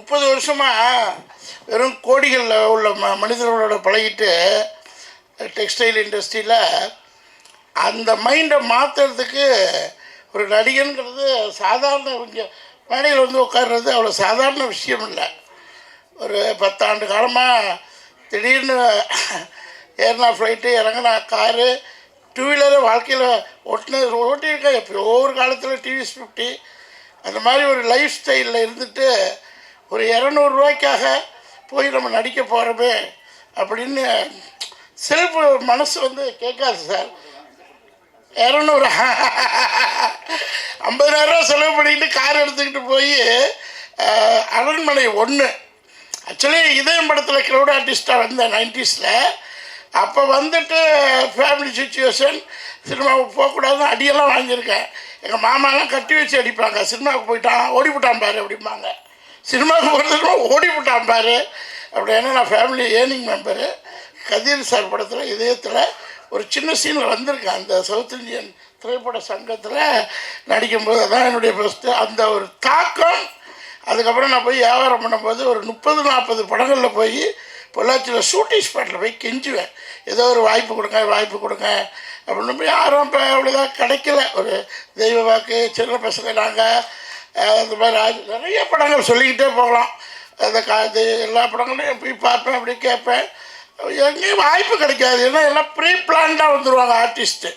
முப்பது வருஷமாக வெறும் கோடிகளில் உள்ள ம மனிதர்களோட பழகிட்டு டெக்ஸ்டைல் இண்டஸ்ட்ரியில் அந்த மைண்டை மாற்றுறதுக்கு ஒரு நடிகன்கிறது சாதாரண கொஞ்சம் மேடையில் வந்து உட்கார்றது அவ்வளோ சாதாரண விஷயம் இல்லை. ஒரு பத்தாண்டு காலமாக திடீர்னு ஏறினா ஃப்ளைட்டு இறங்கினா காரு டூ வீலரு வாழ்க்கையில் ஓட்டினது ஓட்டியிருக்கேன். எப்போ ஒவ்வொரு காலத்தில் டிவிஎஸ் ஃபிஃப்டி அந்த மாதிரி ஒரு லைஃப் ஸ்டைலில் இருந்துட்டு ஒரு இரநூறுவாய்க்காக போய் நம்ம நடிக்க போகிறோமே அப்படின்னு செல்ஃப் மனசு வந்து கேட்காது சார். இரநூறு. ஐம்பதாயிரரூவா செலவு பண்ணிக்கிட்டு கார் எடுத்துக்கிட்டு போய் அரண்மனை ஒன்று ஆக்சுவலி இதயம் படத்தில் க்ரௌட் ஆர்டிஸ்ட்டாக வந்தேன் நைன்டிஸில் அப்போ வந்துட்டு ஃபேமிலி சுச்சுவேஷன் சினிமாவுக்கு போகக்கூடாதுன்னு அடியெல்லாம் வாங்கியிருக்கேன். எங்கள் மாமாலாம் கட்டி வச்சு அடிப்பாங்க. சினிமாவுக்கு போயிட்டான் ஓடி போட்டான் பாரு அப்படிம்பாங்க. சினிமாவுக்கு போகிறதுனா ஓடி விட்டான் பாரு. அப்படி ஏன்னா நான் family earning member Kathir sir படத்தில் இதயத்தில் ஒரு சின்ன சீனில் வந்திருக்கேன் அந்த சவுத் இந்தியன் திரைப்பட சங்கத்தில் நடிக்கும்போது அதான் என்னுடைய ஃபஸ்ட்டு அந்த ஒரு தாக்கம். அதுக்கப்புறம் நான் போய் வியாபாரம் பண்ணும்போது ஒரு முப்பது நாற்பது படங்களில் போய் பொள்ளாச்சியில் ஷூட்டிங் ஸ்பாட்டில் போய் கெஞ்சுவேன். ஏதோ ஒரு வாய்ப்பு கொடுங்க வாய்ப்பு கொடுங்க. அப்படின்னு போய் யாரும் இப்போ அவ்வளோதான் கிடைக்கல. ஒரு தெய்வ வாக்கு சின்ன பசங்க நாங்கள் இந்த மாதிரி நிறைய படங்கள் சொல்லிக்கிட்டே போகலாம். அந்த கா எல்லா படங்களையும் போய் பார்ப்பேன் அப்படி கேட்பேன். எங்கேயும் வாய்ப்பு கிடைக்காது. ஏன்னா எல்லாம் ப்ரீ பிளான்டாக வந்துடுவாங்க ஆர்டிஸ்ட்டு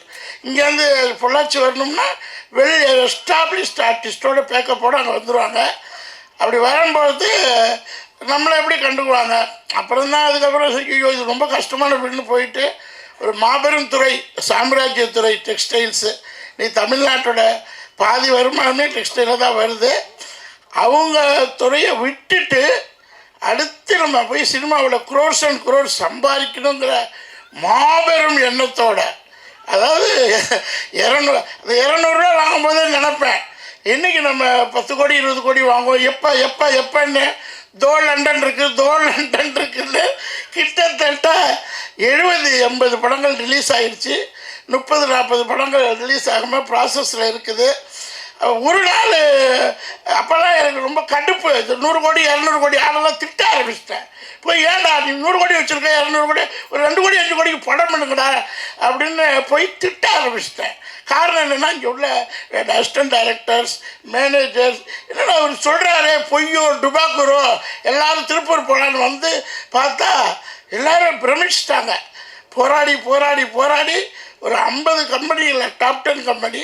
இங்கேருந்து பொள்ளாச்சி வரணும்னா வெளியே எஸ்டாப்ளிஷ்ட் ஆர்டிஸ்ட்டோட பேக்கப்போடு அங்கே வந்துடுவாங்க அப்படி வரும்போது நம்மளை எப்படி கண்டுக்குவாங்க? அப்புறம் தான் அதுக்கப்புறம் ஐயோ இது ரொம்ப கஷ்டமான வீடுன்னு போயிட்டு ஒரு மாபெரும் துறை சாம்ராஜ்யத்துறை டெக்ஸ்டைல்ஸு நீ தமிழ்நாட்டோட பாதி வருமானமே டெக்ஸ்டைலில் தான் வருது. அவங்க துறையை விட்டுட்டு அடுத்து நம்ம போய் சினிமாவில் குரோர்ஸ் அண்ட் குரோர்ஸ் சம்பாதிக்கணுங்கிற மாபெரும் எண்ணத்தோட. அதாவது இரநூறு அந்த இரநூறுவா வாங்கும்போதே நினப்பேன். இன்றைக்கி நம்ம பத்து கோடி இருபது கோடி வாங்குவோம். எப்போ எப்போ எப்போன்னு தோ லண்டன் இருக்குது தோ லண்டன் இருக்குன்னு கிட்டத்தட்ட எழுபது எண்பது படங்கள் ரிலீஸ் ஆகிடுச்சு முப்பது நாற்பது படங்கள் ரிலீஸ் ஆகாமல் ப்ராசஸில் இருக்குது. ஒரு நாள் அப்போல்லாம் எனக்கு ரொம்ப கடுப்பு. நூறு கோடி இரநூறு கோடி ஆளெல்லாம் திட்ட ஆரம்பிச்சிட்டேன். போய் ஏன்டா நீ நூறு கோடி வச்சுருக்க? இரநூறு கோடி ஒரு ரெண்டு கோடி அஞ்சு கோடிக்கு படம் பண்ணுங்கடா. அப்படின்னு போய் திட்ட ஆரம்பிச்சிட்டேன். காரணம் என்னென்னா இங்கே உள்ள அசிஸ்டன்ட் டைரக்டர்ஸ் மேனேஜர்ஸ் என்னடா அவர் சொல்கிறாரு பொய்யோ டுபாக்குரோ எல்லாரும் திருப்பூர் போகலான்னு வந்து பார்த்தா எல்லோரும் பிரமிச்சிட்டாங்க. போராடி போராடி போராடி ஒரு ஐம்பது கம்பெனியில் top ten company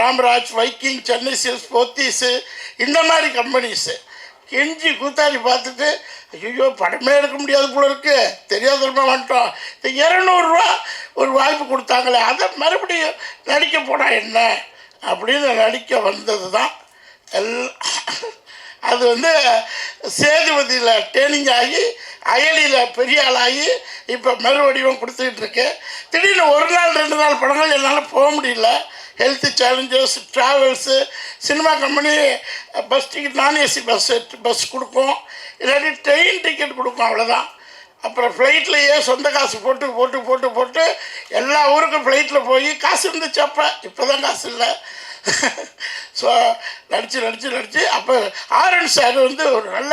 Ramraj Viking Chennai Silks Pothys இந்த மாதிரி கம்பெனிஸு கெஞ்சி கூத்தாடி பார்த்துட்டு ஐயோ படமே எடுக்க முடியாது போல இருக்கு. தெரியாதமா வந்துட்டோம். இந்த இரநூறுவா ஒரு வாய்ப்பு கொடுத்தாங்களே அதை மறுபடியும் நடிக்க போனால் என்ன? அப்படின்னு நடிக்க வந்தது தான் எல் அது வந்து சேதுபதியில் ட்ரைனிங் ஆகி அயலியில் பெரிய ஆளாகி இப்போ மறுவடிவம் கொடுத்துக்கிட்டு இருக்கேன் திடீர்னு ஒரு நாள் ரெண்டு நாள் படங்கள் என்னால் போக முடியல. Health challenges travels cinema company bus ticket நான் ஏசி பஸ் பஸ் கொடுக்கும். இல்லாட்டி ட்ரெயின் டிக்கெட் கொடுக்கும் அவ்வளோதான் அப்புறம் ஃப்ளைட்லேயே சொந்த காசு போட்டு போட்டு போட்டு போட்டு எல்லா ஊருக்கும் ஃப்ளைட்டில் போய் காசு இருந்துச்சு அப்போ. இப்போ தான் காசு இல்லை. ஸோ நடித்து நடித்து நடித்து அப்போ ஆரன் சார் வந்து ஒரு நல்ல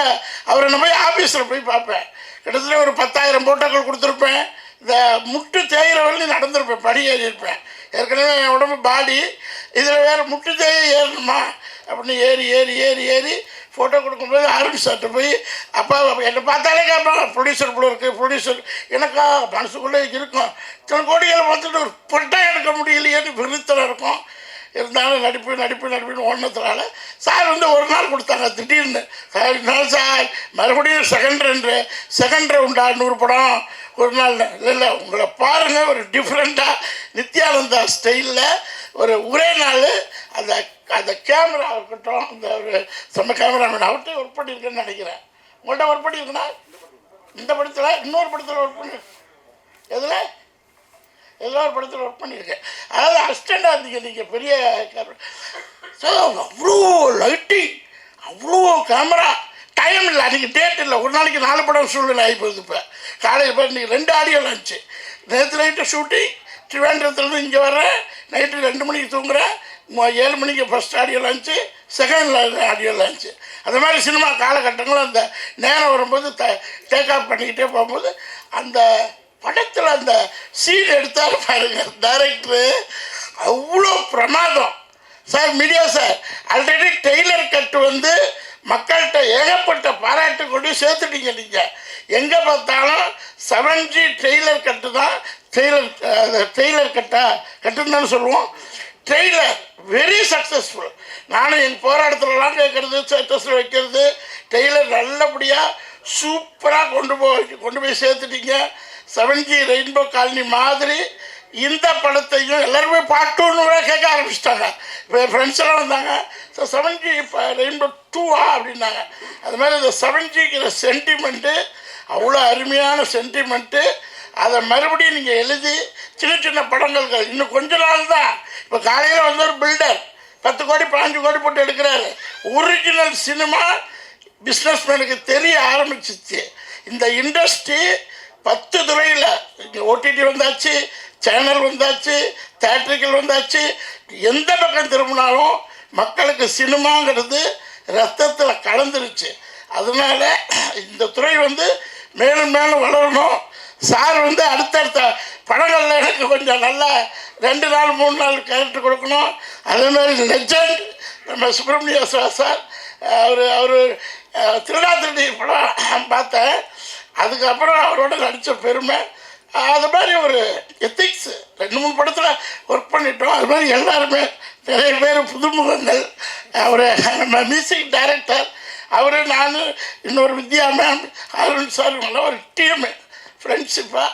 அவரை நம்ம போய் ஆஃபீஸில் போய் பார்ப்பேன். கிட்டத்தட்ட ஒரு பத்தாயிரம் போட்டோக்கள் கொடுத்துருப்பேன். இந்த முட்டு தேயிற வரையும் நடந்திருப்பேன் படி ஏறி இருப்பேன். ஏற்கனவே என் உடம்பு பாடி இதில் வேறு முட்டு தேய ஏறணுமா? அப்படின்னு ஏறி ஏறி ஏறி ஏறி ஃபோட்டோ கொடுக்கும்போது ஆரம்பி சார்ட்ட போய் அப்பா என்னை பார்த்தாலே கேட்பாங்க ப்ரொடியூசர் போல இருக்குது ப்ரொடியூசர் எனக்கா மனசுக்குள்ளே இருக்கும். இத்தனை கோடிகளை பார்த்துட்டு ஒரு பொட்டை எடுக்க முடியலையேன்னு விருத்தம் இருக்கும். இருந்தாலும் நடிப்பு நடிப்பு நடிப்புன்னு ஓடினதுனால சார் வந்து ஒரு நாள் கொடுத்தாங்க திடீர்னு. சார் என்ன சார்? மறுபடியும் செகண்ட் ரவுண்டு செகண்ட் ரவுண்டா நூறு படம். ஒரு நாள் இல்லை இல்லை உங்களை பாருங்கள் ஒரு டிஃப்ரெண்ட்டாக நித்யானந்தா ஸ்டைலில் ஒரு ஒரே நாள் அந்த அந்த கேமரா இருக்கட்டும் அந்த ஒரு செம்ம கேமராமேன் அவர்கிட்ட ஒர்க் பண்ணியிருக்கேன்னு நினைக்கிறேன். உங்கள்கிட்ட ஒர்க் இருக்குன்னா இந்த படத்தில் இன்னொரு படத்தில் ஒர்க் பண்ணி. எதில்? ஏதோ ஒரு படத்தில் ஒர்க் பண்ணியிருக்கேன். அதாவது அசிஸ்டண்டாக இருந்தீங்க நீங்கள் பெரிய ஸோ அவ்வளோ லைட்டிங் அவ்வளோ கேமரா டைம் இல்லை அன்றைக்கி டேட் இல்லை. ஒரு நாளைக்கு நாலு படம் சூழ்நிலை ஆகி போகுது இப்போ. காலையில் போய் இன்றைக்கி ரெண்டு ஆடியோ இருந்துச்சு நேற்று நைட்டு ஷூட்டிங் திருவேண்டத்துலேருந்து இங்கே வரேன் நைட்டு ரெண்டு மணிக்கு தூங்குறேன் ஏழு மணிக்கு first audio launch second audio launch அந்த மாதிரி சினிமா காலகட்டங்களும் அந்த நேரம் வரும்போது த டேக் ஆஃப் பண்ணிக்கிட்டே போகும்போது அந்த படத்தில் அந்த சீன் எடுத்தார் பாருங்க டைரக்டரு அவ்வளோ பிரமாதம். Sir media sir already trailer cut வந்து மக்கள்கிட்ட ஏகப்பட்ட பாராட்டு கொண்டு சேர்த்துட்டீங்க நீங்கள் எங்கே பார்த்தாலும் செவன்ஜி டெய்லர் கட்டு தான் டெய்லர் டெய்லர் கட்டா கட்டுன்னு சொல்லுவோம். ட்ரெய்லர் வெரி சக்ஸஸ்ஃபுல் நானும் என் போராட்டத்துலலாம் கேட்குறது ஸ்டேட்டஸில் வைக்கிறது டெய்லர் நல்லபடியாக சூப்பராக கொண்டு போய் கொண்டு போய் சேர்த்துட்டீங்க. செவன் ஜி ரெயின்போ காலனி மாதிரி இந்த படத்தையும் எல்லாருமே பாட்டுன்னு கேட்க ஆரம்பிச்சிட்டாங்க. இப்போ என் ஃப்ரெண்ட்ஸ் எல்லாம் வந்தாங்க. ஸோ செவன்ஜி இப்போ ரெயின்போ டூவா அப்படின்னாங்க. அது மாதிரி இந்த செவன்ஜிங்கிற சென்டிமெண்ட்டு அவ்வளோ அருமையான சென்டிமெண்ட்டு அதை மறுபடியும் நீங்கள் எழுதி சின்ன சின்ன படங்கள் இன்னும் கொஞ்ச நாள் தான். இப்போ காலையில் வந்து ஒரு பில்டர் பத்து கோடி பாஞ்சு கோடி போட்டு எடுக்கிறாரு. ஒரிஜினல் சினிமா பிஸ்னஸ்மேனுக்கு தெரிய ஆரம்பிச்சிச்சு. இந்த இண்டஸ்ட்ரி பத்து துறையில் இங்கே ஓடிடி வந்தாச்சு சேனல் வந்தாச்சு தேட்டர்கள் வந்தாச்சு. எந்த பக்கம் திரும்பினாலும் மக்களுக்கு சினிமாங்கிறது ரத்தத்தில் கலந்துருச்சு. அதனால இந்த துறை வந்து மேலும் மேலும் வளரணும். சார் வந்து அடுத்தடுத்த படங்களில் எனக்கு கொஞ்சம் நல்லா ரெண்டு நாள் மூணு நாள் கேரக்டர் கொடுக்கணும். அதே மாதிரி லெஜண்ட் நம்ம சுப்பிரமணிய சார் அவர் அவர் திருடா திருடி படம் பார்த்தேன். அதுக்கப்புறம் அவரோட நடித்த பெருமை அது மாதிரி ஒரு எத்திக்ஸ் ரெண்டு மூணு படத்தில் ஒர்க் பண்ணிட்டோம். அது மாதிரி எல்லாருமே நிறைய பேர் புதுமுகங்கள். அவர் நம்ம மியூசிக் டைரக்டர் அவர் நான் இன்னொரு வித்யா மேம் அருண் சார் ஒரு டீமு ஃப்ரெண்ட்ஷிப்பாக